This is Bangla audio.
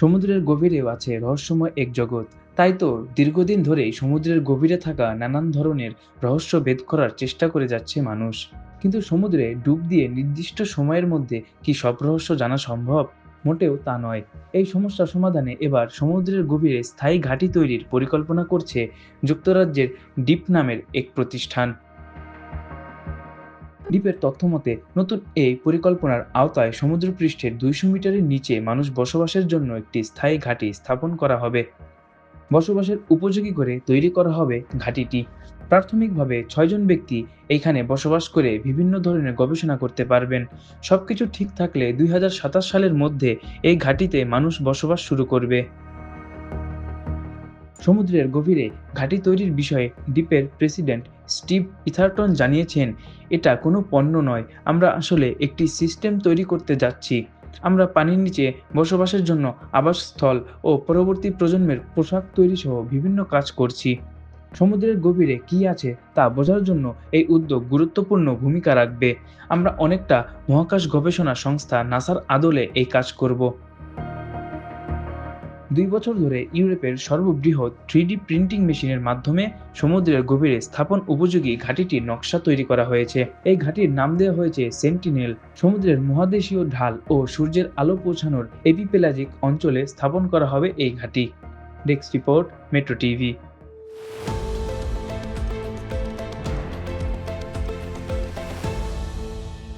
সমুদ্রের গভীরেও আছে রহস্যময় এক জগৎ। তাই তো দীর্ঘদিন ধরেই সমুদ্রের গভীরে থাকা নানান ধরনের রহস্য ভেদ করার চেষ্টা করে যাচ্ছে মানুষ। কিন্তু সমুদ্রে ডুব দিয়ে নির্দিষ্ট সময়ের মধ্যে কি সব রহস্য জানা সম্ভব? মোটেও তা নয়। এই সমস্যা সমাধানে এবার সমুদ্রের গভীরে স্থায়ী ঘাঁটি তৈরির পরিকল্পনা করছে যুক্তরাজ্যের ডিপ নামের এক প্রতিষ্ঠান। দ্বীপের তথ্যমতে নতুন এই পরিকল্পনার আওতায় সমুদ্রপৃষ্ঠের দুইশো মিটারের নিচে মানুষ বসবাসের জন্য একটি স্থায়ী ঘাঁটি স্থাপন করা হবে। বসবাসের উপযোগী করে তৈরি করা হবে ঘাঁটিটি। প্রাথমিকভাবে ছয়জন ব্যক্তি এইখানে বসবাস করে বিভিন্ন ধরনের গবেষণা করতে পারবেন। সবকিছু ঠিক থাকলে দুই হাজার সাতাশ সালের মধ্যে এই ঘাঁটিতে মানুষ বসবাস শুরু করবে। সমুদ্রের গভীরে ঘাঁটি তৈরির বিষয়ে দ্বীপের প্রেসিডেন্ট স্টিভ ইথারটন জানিয়েছেন, এটা কোনো পণ্য নয়। আমরা আসলে একটি সিস্টেম তৈরি করতে যাচ্ছি। আমরা পানির নিচে বসবাসের জন্য আবাসস্থল ও পরবর্তী প্রজন্মের পোশাক তৈরি সহ বিভিন্ন কাজ করছি। সমুদ্রের গভীরে কি আছে তা বোঝার জন্য এই উদ্যোগ গুরুত্বপূর্ণ ভূমিকা রাখবে। আমরা অনেকটা মহাকাশ গবেষণা সংস্থা নাসার আদলে এই কাজ করব। দুই বছর ধরে ইউরোপের সর্ববৃহৎ থ্রিডি প্রিন্টিং মেশিনের মাধ্যমে সমুদ্রের গভীরে স্থাপন উপযোগী ঘাঁটিটির নকশা তৈরি করা হয়েছে। এই ঘাঁটির নাম দেওয়া হয়েছে সেন্টিনেল সমুদ্রের মহাদেশীয় ঢাল ও সূর্যের আলো পৌঁছানোর এপিপেলাজিক অঞ্চলে স্থাপন করা হবে এই ঘাঁটি। Desk report, metro TV.